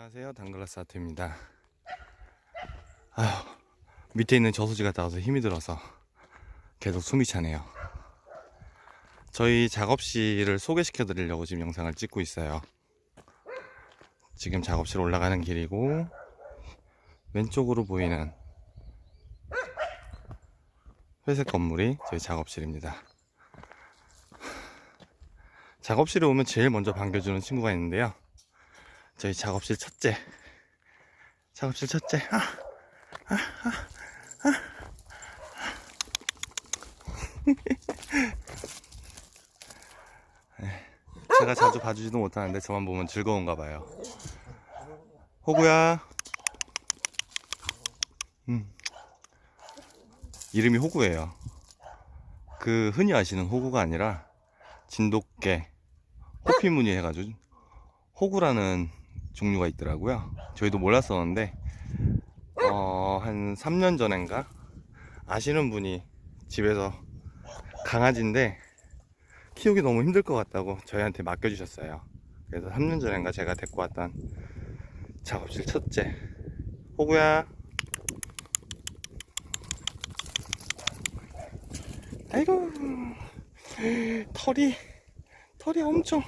안녕하세요. 당글라스 아트입니다. 아휴, 밑에 있는 저수지 갔다 와서 힘이 들어서 계속 숨이 차네요. 저희 작업실을 소개시켜 드리려고 지금 영상을 찍고 있어요. 지금 작업실 올라가는 길이고, 왼쪽으로 보이는 회색 건물이 저희 작업실입니다. 작업실에 오면 제일 먼저 반겨주는 친구가 있는데요. 저희 작업실 첫째. 작업실 첫째. 아, 아, 아, 아. 네, 제가 자주 봐주지도 못하는데 저만 보면 즐거운가 봐요. 호구야. 음. 이름이 호구예요. 그 흔히 아시는 호구가 아니라 진돗개 호피무늬 해가지고 호구라는 종류가 있더라고요. 저희도 몰랐었는데 어, 한 3년 전인가 아시는 분이 집에서 강아지인데 키우기 너무 힘들 것 같다고 저희한테 맡겨주셨어요. 그래서 3년 전인가 제가 데리고 왔던 작업실 첫째 호구야. 아이고 털이 털이 엄청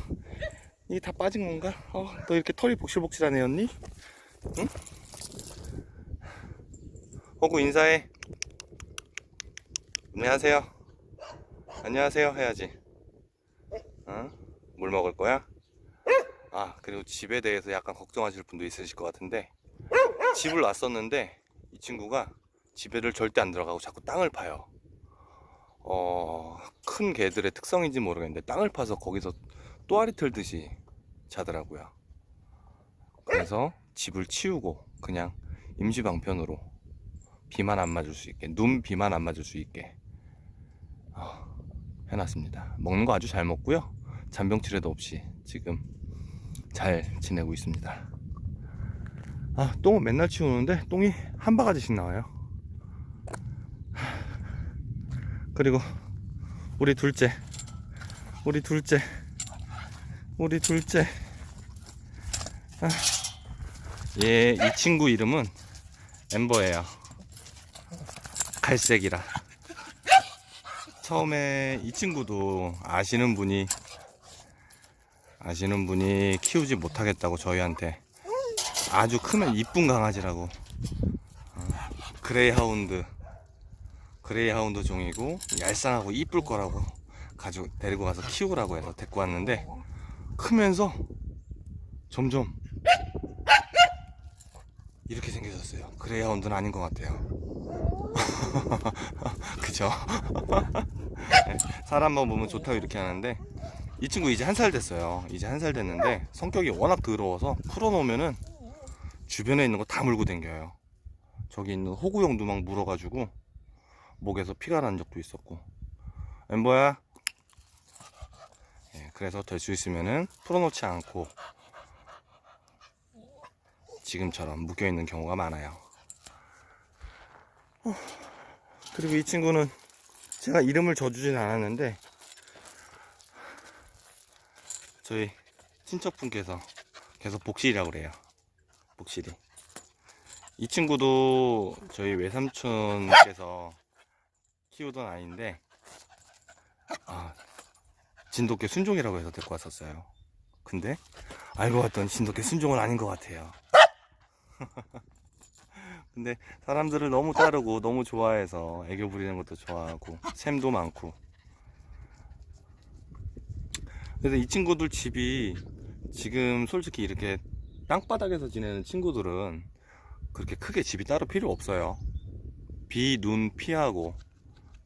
이게 다 빠진 건가? 어, 너 이렇게 털이 복실복실하네 언니? 응? 호구 인사해 안녕하세요 안녕하세요 해야지 어? 물 먹을 거야? 아 그리고 집에 대해서 약간 걱정하실 분도 있으실 것 같은데 집을 놨었는데 이 친구가 집에를 절대 안 들어가고 자꾸 땅을 파요 어, 큰 개들의 특성인지 모르겠는데 땅을 파서 거기서 또아리 틀듯이 자더라고요. 그래서 집을 치우고 그냥 임시 방편으로 비만 안 맞을 수 있게 눈 비만 안 맞을 수 있게 어, 해놨습니다. 먹는 거 아주 잘 먹고요. 잔병 치레도 없이 지금 잘 지내고 있습니다. 아 똥은 맨날 치우는데 똥이 한 바가지씩 나와요. 그리고 우리 둘째 우리 둘째 우리 둘째. 아, 얘 이 친구 이름은 엠버예요. 갈색이라. 처음에 이 친구도 아시는 분이 아시는 분이 키우지 못하겠다고 저희한테 아주 크면 이쁜 강아지라고. 어, 그레이하운드 그레이하운드 종이고 얄쌍하고 이쁠 거라고 가지고 데리고 가서 키우라고 해서 데리고 왔는데 크면서 점점 이렇게 생겨졌어요. 그레이하운드는 아닌 것 같아요. 그죠? 네, 사람만 보면 좋다고 이렇게 하는데 이 친구 이제 한 살 됐어요. 이제 한 살 됐는데 성격이 워낙 더러워서 풀어놓으면은 주변에 있는 거 다 물고 댕겨요. 저기 있는 호구용도 막 물어가지고 목에서 피가 난 적도 있었고 엠버야 예, 그래서 될 수 있으면은 풀어놓지 않고 지금처럼 묶여있는 경우가 많아요. 어, 그리고 이 친구는 제가 이름을 줘주진 않았는데 저희 친척분께서 계속 복실이라고 그래요. 복실이. 이 친구도 저희 외삼촌께서 키우던 아이인데 아, 진돗개 순종이라고 해서 데리고 왔었어요. 근데 알고 봤더니 진돗개 순종은 아닌 것 같아요. 근데 사람들을 너무 따르고 너무 좋아해서 애교 부리는 것도 좋아하고 샘도 많고 그래서 이 친구들 집이 지금 솔직히 이렇게 땅바닥에서 지내는 친구들은 그렇게 크게 집이 따로 필요 없어요. 비, 눈 피하고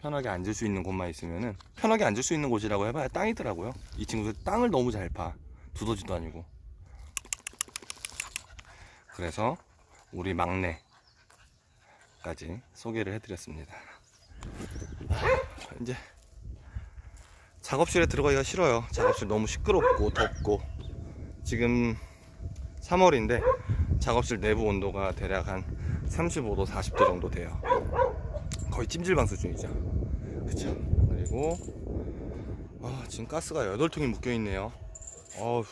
편하게 앉을 수 있는 곳만 있으면은 편하게 앉을 수 있는 곳이라고 해봐야 땅이더라고요. 이 친구들 땅을 너무 잘 파. 두더지도 아니고. 그래서 우리 막내까지 소개를 해드렸습니다. 이제 작업실에 들어가기가 싫어요. 작업실 너무 시끄럽고 덥고 지금 3월인데 작업실 내부 온도가 대략 한 35도 40도 정도 돼요. 거의 찜질방 수준이죠. 그쵸. 그리고, 아, 지금 가스가 8통이 묶여 있네요. 어휴,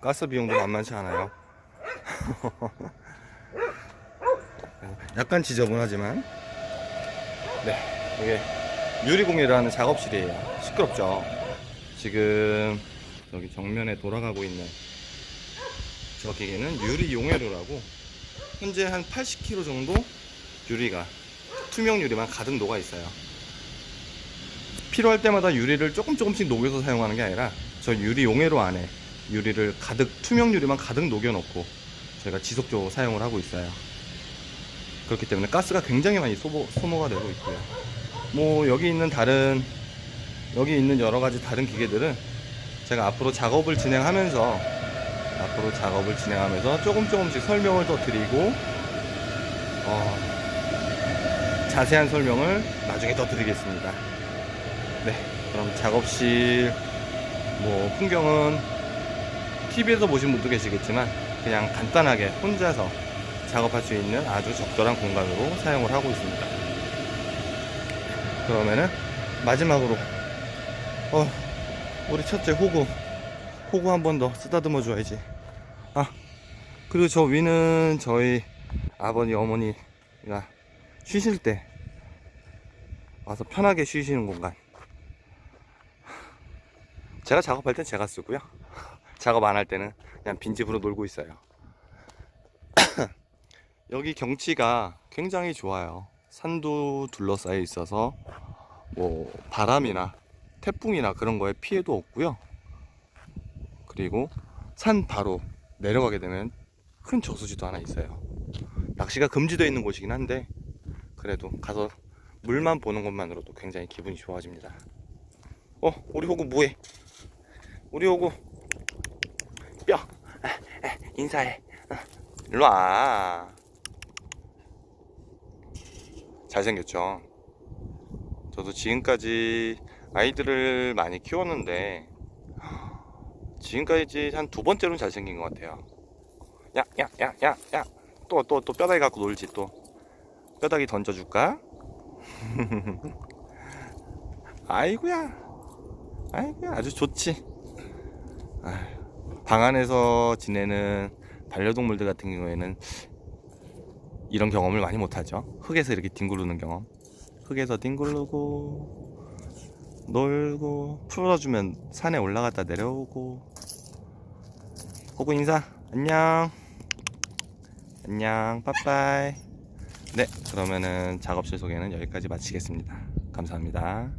가스 비용도 만만치 않아요. 약간 지저분하지만 네 이게 유리공예라는 작업실이에요 시끄럽죠 지금 여기 정면에 돌아가고 있는 저 기계는 유리 용해로라고 현재 한 80kg 정도 유리가 투명 유리만 가득 녹아 있어요 필요할 때마다 유리를 조금 조금씩 녹여서 사용하는 게 아니라 저 유리 용해로 안에 유리를 가득 투명 유리만 가득 녹여 놓고 저희가 지속적으로 사용을 하고 있어요 그렇기 때문에 가스가 굉장히 많이 소모, 소모가 되고 있고요. 뭐 여기 있는 다른 여기 있는 여러 가지 다른 기계들은 제가 앞으로 작업을 진행하면서 앞으로 작업을 진행하면서 조금 조금씩 설명을 더 드리고 어, 자세한 설명을 나중에 더 드리겠습니다. 네, 그럼 작업실 뭐 풍경은 TV에서 보신 분도 계시겠지만 그냥 간단하게 혼자서 작업할 수 있는 아주 적절한 공간으로 사용을 하고 있습니다. 그러면은 마지막으로 어 우리 첫째 호구 호구 한 번 더 쓰다듬어 줘야지. 아 그리고 저 위는 저희 아버님 어머니가 쉬실 때 와서 편하게 쉬시는 공간. 제가 작업할 땐 제가 쓰고요. 작업 안 할 때는 그냥 빈집으로 놀고 있어요. 여기 경치가 굉장히 좋아요. 산도 둘러싸여 있어서 뭐 바람이나 태풍이나 그런 거에 피해도 없고요. 그리고 산 바로 내려가게 되면 큰 저수지도 하나 있어요. 낚시가 금지되어 있는 곳이긴 한데 그래도 가서 물만 보는 것만으로도 굉장히 기분이 좋아집니다. 어, 우리 호구 뭐해? 우리 호구 뼈 아, 아, 인사해. 어, 일로 와. 잘생겼죠. 저도 지금까지 아이들을 많이 키웠는데 지금까지 한 두 번째로는 잘생긴 것 같아요. 야, 야, 야, 야, 야. 또, 또, 또 뼈다귀 갖고 놀지 또. 뼈다귀 던져줄까? 아이고야. 아이고야. 아주 좋지. 방 안에서 지내는 반려동물들 같은 경우에는 이런 경험을 많이 못하죠. 흙에서 이렇게 뒹구르는 경험. 흙에서 뒹구르고 놀고 풀어주면 산에 올라갔다 내려오고. 호구 인사. 안녕. 안녕. 빠빠이. 네 그러면은 작업실 소개는 여기까지 마치겠습니다. 감사합니다